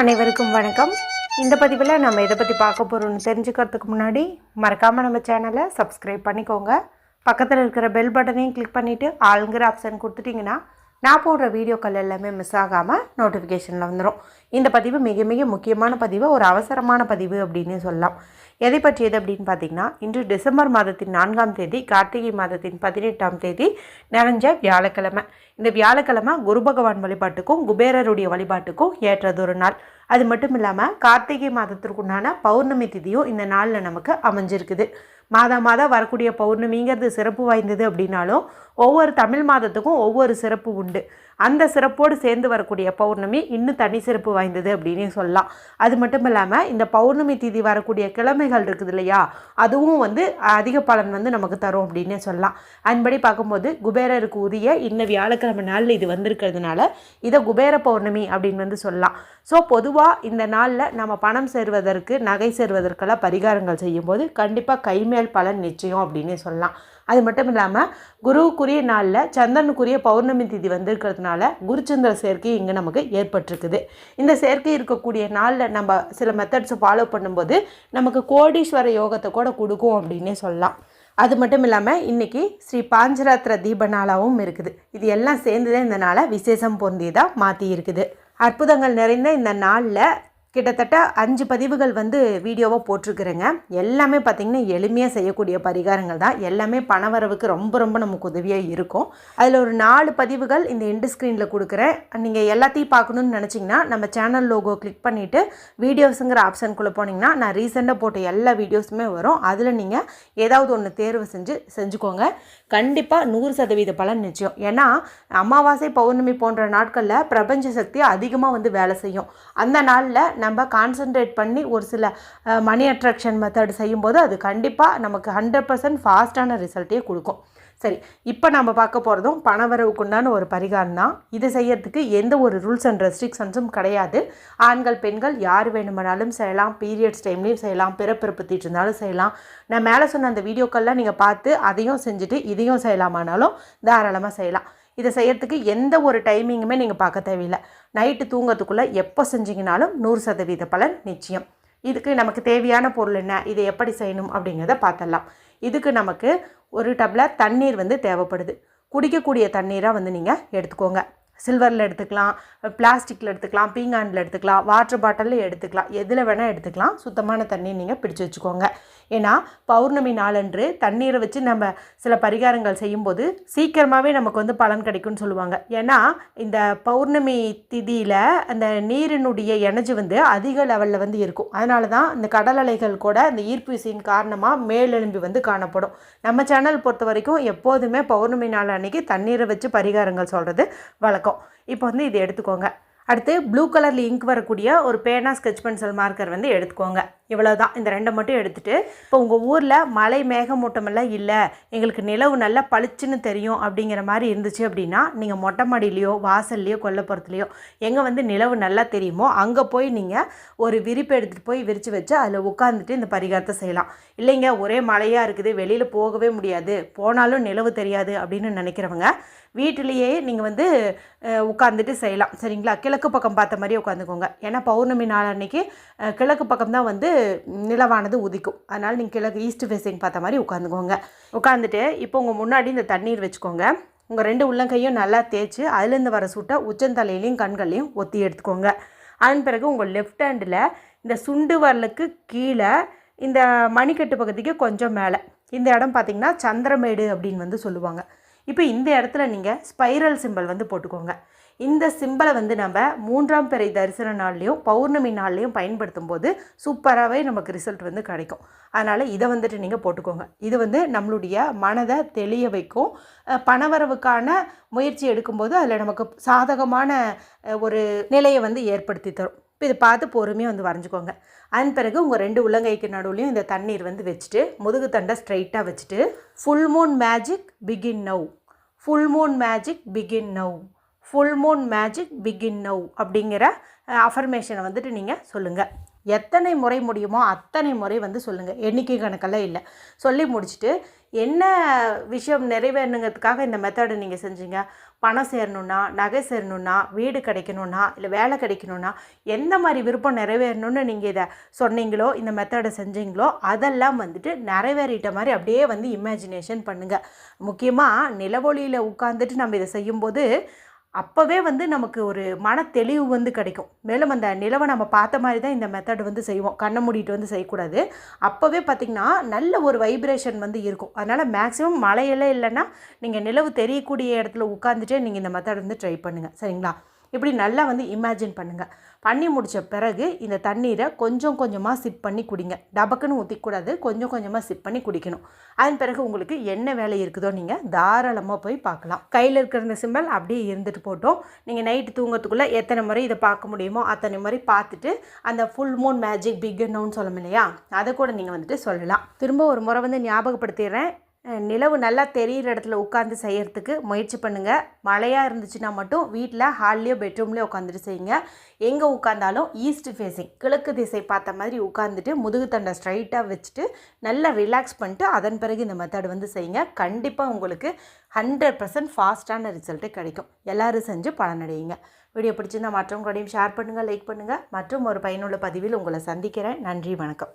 அனைவருக்கும் வணக்கம். இந்த பதிவில் நம்ம எதை பற்றி பார்க்க போகிறோம்னு தெரிஞ்சுக்கிறதுக்கு முன்னாடி மறக்காமல் நம்ம சேனலை சப்ஸ்கிரைப் பண்ணிக்கோங்க. பக்கத்தில் இருக்கிற பெல் பட்டனையும் கிளிக் பண்ணிவிட்டு ஆளுங்கிற ஆப்ஷன் கொடுத்துட்டிங்கன்னா நான் போடுற வீடியோக்கள் எல்லாமே மிஸ் ஆகாமல் நோட்டிஃபிகேஷனில் வந்துடும் இந்த பதிவு மிக மிக முக்கியமான பதிவு ஒரு அவசரமான பதிவு அப்படின்னு சொல்லலாம். எதை பற்றியது அப்படின்னு பார்த்தீங்கன்னா இன்று டிசம்பர் மாதத்தின் நான்காம் தேதி கார்த்திகை மாதத்தின் பதினெட்டாம் தேதி நிறைஞ்ச வியாழக்கிழமை. இந்த வியாழக்கிழமை குரு பகவான் வழிபாட்டுக்கும் குபேரருடைய வழிபாட்டுக்கும் ஏற்றதொரு நாள். அது மட்டும் இல்லாமல் கார்த்திகை மாதத்திற்குண்டான பௌர்ணமி திதியும் இந்த நாளில் நமக்கு அமைஞ்சிருக்குது. மாதா மாதம் வரக்கூடிய பௌர்ணமிங்கிறது சிறப்பு வாய்ந்தது அப்படின்னாலும் ஒவ்வொரு தமிழ் மாதத்துக்கும் ஒவ்வொரு சிறப்பு உண்டு. அந்த சிறப்போடு சேர்ந்து வரக்கூடிய பௌர்ணமி இன்னும் தனி சிறப்பு வாய்ந்தது அப்படின்னு சொல்லலாம். அது மட்டும் இல்லாமல் இந்த பௌர்ணமி திதி வரக்கூடிய கிழமைகள் இருக்குது இல்லையா? அதுவும் வந்து அதிக பலன் வந்து நமக்கு தரும் அப்படின்னு சொல்லலாம். அதன்படி பார்க்கும்போது குபேரருக்கு உரிய இன்ன வியாழக்கிழமை நாளில் இது வந்திருக்கிறதுனால இதை குபேர பௌர்ணமி அப்படின்னு வந்து சொல்லலாம். ஸோ பொதுவாக இந்த நாளில் நம்ம பணம் சேர்வதற்கு நகை சேர்வதற்கெல்லாம் பரிகாரங்கள் செய்யும்போது கண்டிப்பாக கைமேல் பலன் நிச்சயம் அப்படின்னு சொல்லலாம். அது மட்டும் இல்லாமல் குருவுக்குரிய நாளில் சந்திரனுக்குரிய பௌர்ணமி திதி வந்திருக்கிறதுனால குருச்சந்திர சேர்க்கை இங்கே நமக்கு ஏற்பட்டிருக்குது. இந்த சேர்க்கை இருக்கக்கூடிய நாளில் நம்ம சில மெத்தட்ஸை ஃபாலோ பண்ணும்போது நமக்கு கோடீஸ்வர யோகத்தை கூட கொடுக்கும் அப்படின்னே சொல்லலாம். அது மட்டும் இல்லாமல் இன்றைக்கி ஸ்ரீ பாஞ்சராத்திர தீப நாளாகவும் இருக்குது. இது எல்லாம் சேர்ந்து தான் இந்த நாளை விசேஷம் பொருந்தியதாக மாற்றி இருக்குது. அற்புதங்கள் நிறைந்த இந்த நாளில் கிட்டத்தட்ட அஞ்சு பதிவுகள் வந்து வீடியோவாக போட்டிருக்கிறேங்க. எல்லாமே பார்த்திங்கன்னா எளிமையாக செய்யக்கூடிய பரிகாரங்கள் தான். எல்லாமே பணவரவுக்கு ரொம்ப ரொம்ப நமக்கு உதவியாக இருக்கும். அதில் ஒரு நாலு பதிவுகள் இந்த எண்டு ஸ்க்ரீனில் கொடுக்குறேன். நீங்கள் எல்லாத்தையும் பார்க்கணுன்னு நினச்சிங்கன்னா நம்ம சேனல் லோகோ கிளிக் பண்ணிவிட்டு வீடியோஸுங்கிற ஆப்ஷனுக்குள்ளே போனீங்கன்னா நான் ரீசெண்டாக போட்ட எல்லா வீடியோஸுமே வரும். அதில் நீங்கள் ஏதாவது ஒன்று தேர்வு செஞ்சு செஞ்சுக்கோங்க. கண்டிப்பாக நூறு சதவீத பலன் நிச்சயம். ஏன்னா அமாவாசை பௌர்ணமி போன்ற நாட்களில் பிரபஞ்ச சக்தி அதிகமாக வந்து வேலை செய்யும். அந்த நாளில் நம்ம கான்சென்ட்ரேட் பண்ணி ஒரு சில மணி அட்ராக்ஷன் மெத்தட் செய்யும்போது அது கண்டிப்பாக நமக்கு ஹண்ட்ரட் பர்சன்ட் ஃபாஸ்ட்டான ரிசல்ட்டே கொடுக்கும். சரி இப்போ நம்ம பார்க்க போகிறதும் பணவரவுக்குண்டான ஒரு பரிகாரம் தான். இது செய்யறதுக்கு எந்த ஒரு ரூல்ஸ் அண்ட் ரெஸ்ட்ரிக்ஷன்ஸும் கிடையாது. ஆண்கள் பெண்கள் யார் வேணுமானாலும் செய்யலாம். பீரியட்ஸ் டைம்லேயும் செய்யலாம். பிறப்பிறப்பு தீட்டிருந்தாலும் செய்யலாம். நான் மேலே சொன்ன அந்த வீடியோக்கள்லாம் நீங்கள் பார்த்து அதையும் செஞ்சுட்டு இதையும் செய்யலாமானாலும் தாராளமாக செய்யலாம். இதை செய்கிறதுக்கு எந்த ஒரு டைமிங்குமே நீங்கள் பார்க்க தேவையில்லை. நைட்டு தூங்கிறதுக்குள்ளே எப்போ செஞ்சீங்கனாலும் நூறு சதவீத பலன் நிச்சயம். இதுக்கு நமக்கு தேவையான பொருள் என்ன? இதை எப்படி செய்யணும் அப்படிங்கிறத பார்த்தலாம் இதுக்கு நமக்கு ஒரு டப்ளர் தண்ணீர் வந்து தேவைப்படுது. குடிக்கக்கூடிய தண்ணீராக வந்து நீங்கள் எடுத்துக்கோங்க. சில்வரில் எடுத்துக்கலாம் பிளாஸ்டிக்கில் எடுத்துக்கலாம் பீங்கானில் எடுத்துக்கலாம் வாட்டர் பாட்டிலில் எடுத்துக்கலாம் எதில் வேணால் எடுத்துக்கலாம். சுத்தமான தண்ணி நீங்கள் பிடிச்சு வச்சுக்கோங்க. ஏன்னா பௌர்ணமி நாளன்று தண்ணீரை வச்சு நம்ம சில பரிகாரங்கள் செய்யும்போது சீக்கிரமாகவே நமக்கு வந்து பலன் கிடைக்கும்னு சொல்லுவாங்க. ஏன்னா இந்த பௌர்ணமி திதியில் அந்த நீரினுடைய எனர்ஜி வந்து அதிக லெவலில் வந்து இருக்கும். அதனால தான் இந்த கடல் அலைகள் கூட இந்த ஈர்ப்பு விசையின் காரணமாக மேலெலும்பி வந்து காணப்படும். நம்ம சேனல் பொறுத்த வரைக்கும் எப்போதுமே பௌர்ணமி நாள் அன்னைக்கு தண்ணீரை வச்சு பரிகாரங்கள் சொல்கிறது வழக்கம். இப்போ வந்து இது எடுத்துக்கோங்க. அடுத்து ப்ளூ கலரில் இங்க் வரக்கூடிய ஒரு பேனா ஸ்கெச் பென்சில் மார்க்கர் வந்து எடுத்துக்கோங்க. இவ்வளோ தான் இந்த ரெண்டை மட்டும் எடுத்துகிட்டு இப்போ உங்கள் ஊரில் மலை மேகமூட்டமெல்லாம் இல்லை எங்களுக்கு நிலவு நல்லா பளிச்சுன்னு தெரியும் அப்படிங்கிற மாதிரி இருந்துச்சு அப்படின்னா நீங்கள் மொட்டை மாடியிலையோ வாசல்லையோ கொல்லப்புறத்துலையோ எங்கே வந்து நிலவு நல்லா தெரியுமோ அங்கே போய் நீங்கள் ஒரு விரிப்பு எடுத்துகிட்டு போய் விரித்து வச்சு அதில் உட்காந்துட்டு இந்த பரிகாரத்தை செய்யலாம். இல்லைங்க ஒரே மழையாக இருக்குது வெளியில் போகவே முடியாது. போனாலும் நிலவு தெரியாது அப்படின்னு நினைக்கிறவங்க வீட்டிலேயே நீங்கள் வந்து உட்காந்துட்டு செய்யலாம். சரிங்களா? கிழக்கு பக்கம் பார்த்த மாதிரி உட்காந்துக்கோங்க. ஏன்னா பௌர்ணமி நாள் அன்னைக்கு கிழக்கு பக்கம் தான் வந்து நிலவானது உதிக்கும். அதனால் நீங்கள் கிழக்கு ஈஸ்ட் ஃபேஸிங் பார்த்த மாதிரி உட்காந்துக்கோங்க. உட்காந்துட்டு இப்போ உங்கள் முன்னாடி இந்த தண்ணீர் வச்சுக்கோங்க. உங்கள் ரெண்டு உள்ளங்கையும் நல்லா தேய்ச்சி அதுலேருந்து வர சூட்டை உச்சந்தலையிலையும் கண்கள்லையும் ஒத்தி எடுத்துக்கோங்க. அதன் பிறகு உங்கள் லெஃப்ட் ஹேண்டில் இந்த சுண்டு வரலுக்கு கீழே இந்த மணிக்கட்டு பகுதிக்கு கொஞ்சம் மேலே. இந்த இடம் பார்த்திங்கன்னா சந்திரமேடு அப்படின்னு வந்து சொல்லுவாங்க. இப்போ இந்த இடத்துல நீங்கள் ஸ்பைரல் சிம்பல் வந்து போட்டுக்கோங்க. இந்த சிம்பலை வந்து நம்ம மூன்றாம் பிறை தரிசன நாள்லேயும் பௌர்ணமி நாள்லேயும் பயன்படுத்தும் போது சூப்பராகவே நமக்கு ரிசல்ட் வந்து கிடைக்கும். அதனால் இதை வந்துட்டு நீங்கள் போட்டுக்கோங்க. இது வந்து நம்மளுடைய மனதை தெளிய வைக்கும். பணவரவுக்கான முயற்சி எடுக்கும்போது அதில் நமக்கு சாதகமான ஒரு நிலையை வந்து ஏற்படுத்தி தரும். இப்போ இதை பார்த்து பொறுமையாக வந்து வரைஞ்சிக்கோங்க. அதன் பிறகு உங்கள் ரெண்டு உள்ளங்கைக்கு நடுவுலையும் இந்த தண்ணீர் வந்து வச்சுட்டு முதுகு தண்டை ஸ்ட்ரைட்டாக வச்சுட்டு full moon magic begin now full moon magic begin now full moon magic begin now அப்படிங்கிற அஃபர்மேஷனை வந்துட்டு நீங்கள் சொல்லுங்கள் எத்தனை முறை முடியுமோ அத்தனை முறை வந்து சொல்லுங்கள் எண்ணிக்கை கணக்கெல்லாம் இல்லை. சொல்லி முடிச்சுட்டு என்ன விஷயம் நிறைவேறணுங்கிறதுக்காக இந்த மெத்தடை நீங்கள் செஞ்சீங்க? பணம் சேரணுன்னா நகை சேரணுன்னா வீடு கிடைக்கணுன்னா இல்லை வேலை கிடைக்கணுன்னா எந்த மாதிரி விருப்பம் நிறைவேறணும்னு நீங்கள் இதை சொன்னீங்களோ இந்த மெத்தடை செஞ்சீங்களோ அதெல்லாம் வந்துட்டு நிறைவேறிட்ட மாதிரி அப்படியே வந்து இமேஜினேஷன் பண்ணுங்கள் முக்கியமாக நிலவொளியில் உட்காந்துட்டு நம்ம இதை செய்யும்போது அப்போவே வந்து நமக்கு ஒரு மன தெளிவு வந்து கிடைக்கும். மேலும் அந்த நிலவை நம்ம பார்த்த மாதிரி தான் இந்த மெத்தட் வந்து செய்வோம். கண்ணை மூடிட்டு வந்து செய்யக்கூடாது. அப்போவே பார்த்திங்கன்னா நல்ல ஒரு வைப்ரேஷன் வந்து இருக்கும். அதனால் மேக்ஸிமம் மழையெல்லாம் இல்லைன்னா நீங்கள் நிலவு தெரியக்கூடிய இடத்துல உட்காந்துட்டே நீங்கள் இந்த மெத்தட் வந்து ட்ரை பண்ணுங்கள் சரிங்களா? இப்படி நல்லா வந்து இமேஜின் பண்ணுங்கள் பண்ணி முடித்த பிறகு இந்த தண்ணீரை கொஞ்சம் கொஞ்சமாக சிப் பண்ணி குடிங்க. டபக்குன்னு ஊற்றிக்கூடாது கொஞ்சம் கொஞ்சமாக சிப் பண்ணி குடிக்கணும். அதன் பிறகு உங்களுக்கு என்ன வேலை இருக்குதோ நீங்கள் தாராளமாக போய் பார்க்கலாம். கையில் இருக்கிற இந்த சிம்பல் அப்படியே இருந்துட்டு போட்டோம். நீங்கள் நைட்டு தூங்கிறதுக்குள்ளே எத்தனை முறை இதை பார்க்க முடியுமோ அத்தனை முறை பார்த்துட்டு அந்த ஃபுல் மூன் மேஜிக் பிக் நோன்னு சொல்லணும் இல்லையா? அதை கூட நீங்கள் வந்துட்டு சொல்லலாம். திரும்ப ஒரு முறை வந்து ஞாபகப்படுத்திடுறேன். நிலவு நல்லா தெரியிற இடத்துல உட்காந்து செய்கிறதுக்கு முயற்சி பண்ணுங்கள் மழையாக இருந்துச்சுன்னா மட்டும் வீட்டில் ஹால்லேயோ பெட்ரூம்லேயோ உட்காந்துட்டு செய்யுங்க. எங்கே உட்காந்தாலும் ஈஸ்ட் ஃபேஸிங் கிழக்கு திசை பார்த்த மாதிரி உட்காந்துட்டு முதுகு தண்டை ஸ்ட்ரைட்டாக வச்சுட்டு நல்லா ரிலாக்ஸ் பண்ணிட்டு அதன் பிறகு இந்த மெத்தட் வந்து செய்யுங்க. கண்டிப்பாக உங்களுக்கு ஹண்ட்ரட் பர்சன்ட் ஃபாஸ்ட்டான ரிசல்ட்டு கிடைக்கும். எல்லோரும் செஞ்சு பலனடையுங்க. வீடியோ பிடிச்சிருந்தால் மற்றவங்களோடையும் ஷேர் பண்ணுங்கள் லைக் பண்ணுங்கள் மற்றும் ஒரு பயனுள்ள பதிவில் உங்களை சந்திக்கிறேன். நன்றி வணக்கம்.